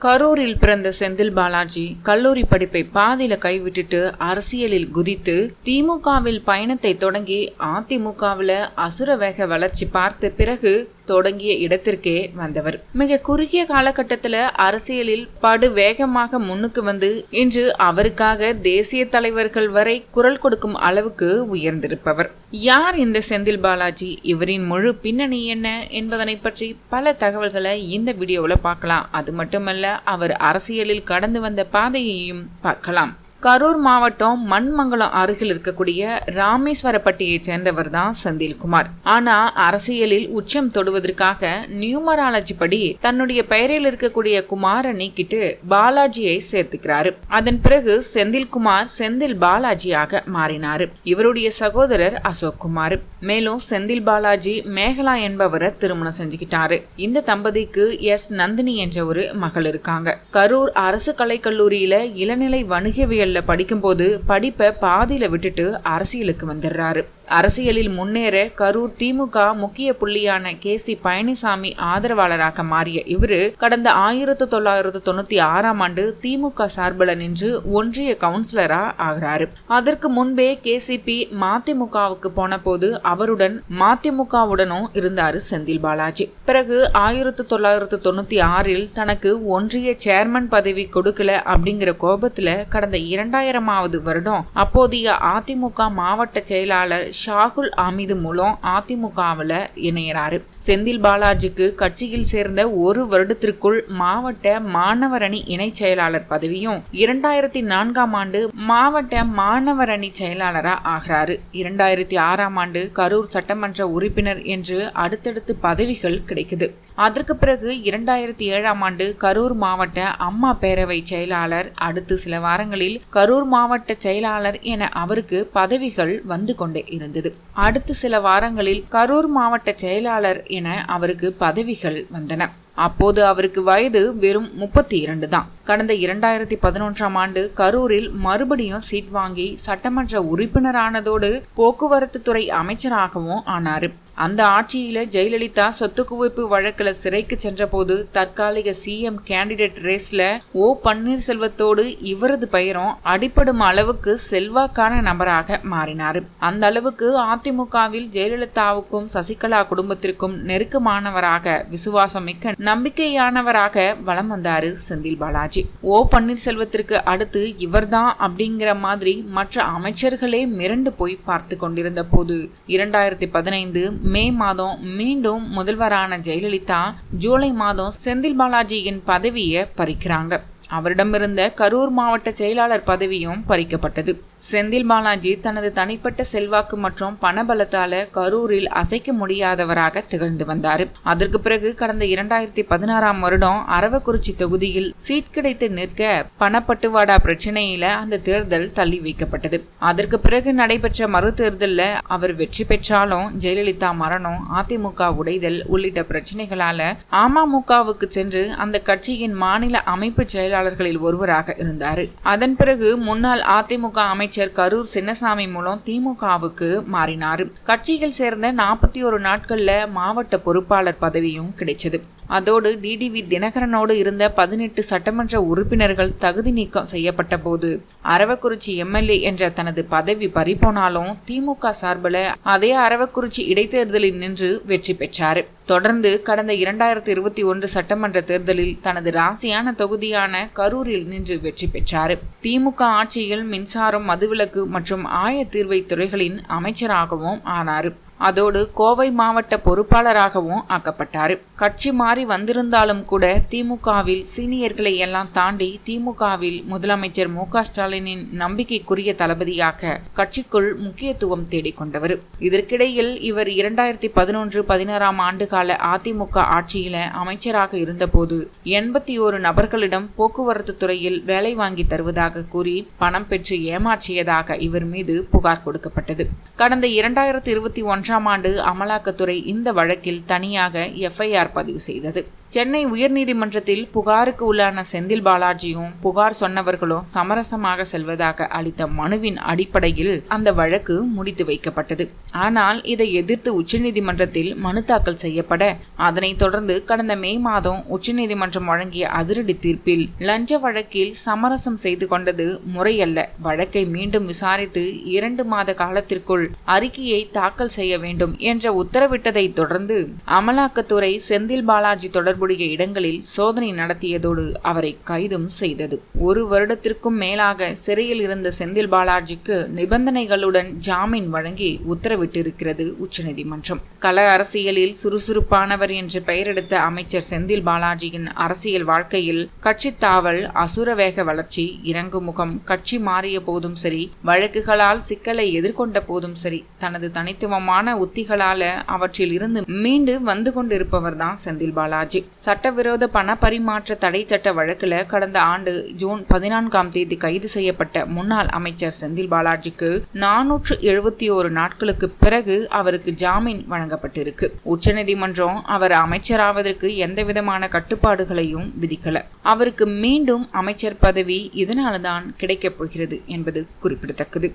கரூரில் பிறந்த செந்தில் பாலாஜி கல்லூரி படிப்பை பாதியில கைவிட்டுட்டு அரசியலில் குதித்து திமுகவில் பயணத்தை தொடங்கி அதிமுகவில் அசுர வேக வளர்ச்சி பார்த்த பிறகு தொடங்கிய இடத்திற்கே வந்தவர். மிக குறுகிய காலகட்டத்தில் அரசியலில் படு வேகமாக முன்னுக்கு வந்து இன்று அவருக்காக தேசிய தலைவர்கள் வரை குரல் கொடுக்கும் அளவுக்கு உயர்ந்திருப்பவர். யார் இந்த செந்தில் பாலாஜி? இவரின் முழு பின்னணி என்ன என்பதனை பற்றி பல தகவல்களை இந்த வீடியோவில் பார்க்கலாம். அது மட்டுமல்ல அவர் அரசியலில் கடந்து வந்த பாதையையும் பார்க்கலாம். கரூர் மாவட்டம் மண்மங்கலம் அருகில் இருக்கக்கூடிய ராமேஸ்வரப்பட்டியைச் சேர்ந்தவர் தான் செந்தில்குமார். ஆனா அரசியலில் உச்சம் தொடுவதற்காக நியூமராலஜி படி தன்னுடைய பெயரில் இருக்கக்கூடிய குமாரை நீக்கிட்டு பாலாஜியை சேர்த்துக்கிறாரு. அதன் பிறகு செந்தில்குமார் செந்தில் பாலாஜியாக மாறினாரு. இவருடைய சகோதரர் அசோக் குமார். மேலும் செந்தில் பாலாஜி மேகலா என்பவரை திருமணம் செஞ்சுக்கிட்டாரு. இந்த தம்பதிக்கு எஸ் நந்தினி என்ற ஒரு மகள் இருக்காங்க. கரூர் அரசு கலைக்கல்லூரியில இளநிலை வணிகவியல் பள்ளிகளில் படிக்கும்போது படிப்பை பாதியில விட்டுட்டு அரசியலுக்கு வந்துடுறாரு. அரசியலில் முன்னேற கரூர் திமுக முக்கிய புள்ளியான கே சி பழனிசாமி ஆதரவாளராக மாறிய இவரு கடந்த ஆயிரத்து தொள்ளாயிரத்து தொண்ணூத்தி ஆறாம் ஆண்டு திமுக சார்பில் நின்று ஒன்றிய கவுன்சிலரா ஆகிறாரு. அதற்கு முன்பே கேசிபி மதிமுகவுக்கு போன போது அவருடன் மதிமுகவுடனும் இருந்தாரு செந்தில் பாலாஜி. பிறகு ஆயிரத்து தொள்ளாயிரத்து தொண்ணூத்தி ஆறில் தனக்கு ஒன்றிய சேர்மன் பதவி கொடுக்கல அப்படிங்கிற கோபத்துல கடந்த இரண்டாயிரமாவது வருடம் அப்போதைய அதிமுக மாவட்ட செயலாளர் ஷாகுல் அமீது மூலம் அதிமுகவில் இணையிறாரு. செந்தில் பாலாஜிக்கு கட்சியில் சேர்ந்த ஒரு வருடத்திற்குள் மாவட்ட மாணவர் அணி இணை செயலாளர் பதவியும் இரண்டாயிரத்தி நான்காம் ஆண்டு மாவட்ட மாணவர் செயலாளராக ஆகிறாரு. இரண்டாயிரத்தி ஆறாம் ஆண்டு கரூர் சட்டமன்ற உறுப்பினர் என்று அடுத்தடுத்து பதவிகள் கிடைக்குது. அதற்கு பிறகு இரண்டாயிரத்தி ஏழாம் ஆண்டு கரூர் மாவட்ட அம்மா பேரவை செயலாளர் அடுத்து சில வாரங்களில் கரூர் மாவட்ட செயலாளர் என அவருக்கு பதவிகள் வந்து கொண்டே இருந்தது. அடுத்து சில வாரங்களில் கரூர் மாவட்ட செயலாளர் என அவருக்கு பதவிகள் வந்தன. அப்போது அவருக்கு வயது வெறும் முப்பத்தி இரண்டு தான். கடந்த இரண்டாயிரத்தி பதினொன்றாம் ஆண்டு கரூரில் மறுபடியும் சீட் வாங்கி சட்டமன்ற உறுப்பினரானதோடு போக்குவரத்து துறை அமைச்சராகவும் ஆனார். அந்த ஆட்சியில ஜெயலலிதா சொத்து குவிப்பு வழக்கில் சிறைக்கு சென்றபோது தற்காலிக சிஎம் கேண்டிடேட் ரேஸ்ல ஓ பன்னீர்செல்வத்தோடு இவரது பெயரும் அடிப்படும் அளவுக்கு செல்வாக்கான நபராக மாறினார். அந்த அளவுக்கு அதிமுகவில் ஜெயலலிதாவுக்கும் சசிகலா குடும்பத்திற்கும் நெருக்கமானவராக விசுவாசம் மிக்க நம்பிக்கையானவராக வலம் வந்தாரு செந்தில் பாலாஜி. ஓ பன்னீர்செல்வத்திற்கு அடுத்து இவர்தான் அப்படிங்கிற மாதிரி மற்ற அமைச்சர்களே மிரண்டு போய் பார்த்து கொண்டிருந்த போது இரண்டாயிரத்தி பதினைந்து மே மாதம் மீண்டும் முதல்வரான ஜெயலலிதா ஜூலை மாதம் செந்தில் பாலாஜியின் பதவியை பறிக்கிறாங்க. அவரிடமிருந்த கரூர் மாவட்ட செயலாளர் பதவியும் பறிக்கப்பட்டது. செந்தில் பாலாஜி தனது தனிப்பட்ட செல்வாக்கு மற்றும் பணபலத்தால கரூரில் அசைக்க முடியாதவராக திகழ்ந்து வந்தார். அதற்கு பிறகு கடந்த இரண்டாயிரத்தி பதினாறாம் வருடம் அரவக்குறிச்சி தொகுதியில் சீட் கிடைத்து நிற்க பணப்பட்டுவாடா பிரச்சனையில அந்த தேர்தல் தள்ளி வைக்கப்பட்டது. அதற்கு பிறகு நடைபெற்ற மறு தேர்தலில் அவர் வெற்றி பெற்றாலும் ஜெயலலிதா மரணம் அதிமுக உடைதல் உள்ளிட்ட பிரச்சனைகளால அமமுகவுக்கு சென்று அந்த கட்சியின் மாநில அமைப்பு செயலாளர் செயலாளர்களில் ஒருவராக இருந்தார். அதன் பிறகு முன்னாள் அதிமுக அமைச்சர் கரூர் சின்னசாமி மூலம் திமுகவுக்கு மாறினார். கட்சியில் சேர்ந்த நாற்பத்தி ஒரு நாட்கள்ல மாவட்ட பொறுப்பாளர் பதவியும் கிடைச்சது. அதோடு டிடிவி தினகரனோடு இருந்த பதினெட்டு சட்டமன்ற உறுப்பினர்கள் தகுதி நீக்கம் செய்யப்பட்ட போது அரவக்குறிச்சி எம்எல்ஏ என்ற தனது பதவி பறிப்போனாலும் திமுக சார்பில் அதே அரவக்குறிச்சி இடைத்தேர்தலில் நின்று வெற்றி பெற்றார். தொடர்ந்து கடந்த இரண்டாயிரத்தி இருபத்தி ஒன்று சட்டமன்ற தேர்தலில் தனது ராசியான தொகுதியான கரூரில் நின்று வெற்றி பெற்றார். திமுக ஆட்சியில் மின்சாரம் மதுவிலக்கு மற்றும் ஆயத்தீர்வை துறைகளின் அமைச்சராகவும் ஆனார். அதோடு கோவை மாவட்ட பொறுப்பாளராகவும் ஆக்கப்பட்டார். கட்சி மாறி வந்திருந்தாலும் கூட திமுகவில் சீனியர்களை எல்லாம் தாண்டி திமுகவில் முதலமைச்சர் மு ஸ்டாலினின் நம்பிக்கைக்குரிய தளபதியாக கட்சிக்குள் முக்கியத்துவம் தேடிக்கொண்டவர் இதற்கிடையில் இவர் இரண்டாயிரத்தி பதினொன்று பதினாறாம் ஆண்டுகால அதிமுக ஆட்சியில அமைச்சராக இருந்தபோது எண்பத்தி ஓரு நபர்களிடம் போக்குவரத்து துறையில் வேலை வாங்கி தருவதாக கூறி பணம் பெற்று ஏமாற்றியதாக இவர் மீது புகார் கொடுக்கப்பட்டது. கடந்த இரண்டாயிரத்தி இருபத்தி ஒன்று மூன்றாம் ஆண்டு அமலாக்கத்துறை இந்த வழக்கில் தனியாக எஃப்ஐஆர் பதிவு செய்தது. சென்னை உயர்நீதிமன்றத்தில் புகாருக்கு உள்ளான செந்தில் பாலாஜியும் புகார் சொன்னவர்களும் சமரசமாக செல்வதாக அளித்த மனுவின் அடிப்படையில் அந்த வழக்கு முடித்து வைக்கப்பட்டது. ஆனால் இதை எதிர்த்து உச்சநீதிமன்றத்தில் மனு தாக்கல் செய்யப்பட அதனைத் தொடர்ந்து கடந்த மே மாதம் உச்சநீதிமன்றம் வழங்கிய அதிரடி தீர்ப்பில் லஞ்ச வழக்கில் சமரசம் செய்து கொண்டது முறையல்ல. வழக்கை மீண்டும் விசாரித்து இரண்டு மாத காலத்திற்குள் அறிக்கையை தாக்கல் செய்ய வேண்டும் என்ற உத்தரவிட்டதை தொடர்ந்து அமலாக்கத்துறை செந்தில் பாலாஜி தொடர்புடைய இடங்களில் சோதனை நடத்தியதோடு அவரை கைதும் செய்தது. ஒரு வருடத்திற்கும் மேலாக சிறையில் இருந்த செந்தில் பாலாஜிக்கு நிபந்தனைகளுடன் ஜாமீன் வழங்கி உத்தரவிட்டிருக்கிறது உச்சநீதிமன்றம். கல அரசியலில் சுறுசுறுப்பானவர் என்று பெயரெடுத்த அமைச்சர் செந்தில் பாலாஜியின் அரசியல் வாழ்க்கையில் கட்சி தாவல் அசுரவேக வளர்ச்சி இறங்குமுகம் கட்சி மாறிய போதும் சரி வழக்குகளால் சிக்கலை எதிர்கொண்ட போதும் சரி தனது தனித்துவமான உத்திகளால அவற்றில் இருந்து மீண்டு வந்து கொண்டிருப்பவர் தான் செந்தில் பாலாஜி. சட்டவிரோத பண பரிமாற்ற தடை சட்ட வழக்கில் கடந்த ஆண்டு ஜூன் பதினான்காம் தேதி கைது செய்யப்பட்ட முன்னாள் அமைச்சர் செந்தில் பாலாஜிக்கு நானூற்று எழுபத்தி ஓரு நாட்களுக்கு பிறகு அவருக்கு ஜாமீன் வழங்கப்பட்டிருக்கு. உச்சநீதிமன்றம் அவர் அமைச்சராவதற்கு எந்த விதமான கட்டுப்பாடுகளையும் விதிக்கல. அவருக்கு மீண்டும் அமைச்சர் பதவி இதனால்தான் கிடைக்கப் போகிறது என்பது குறிப்பிடத்தக்கது.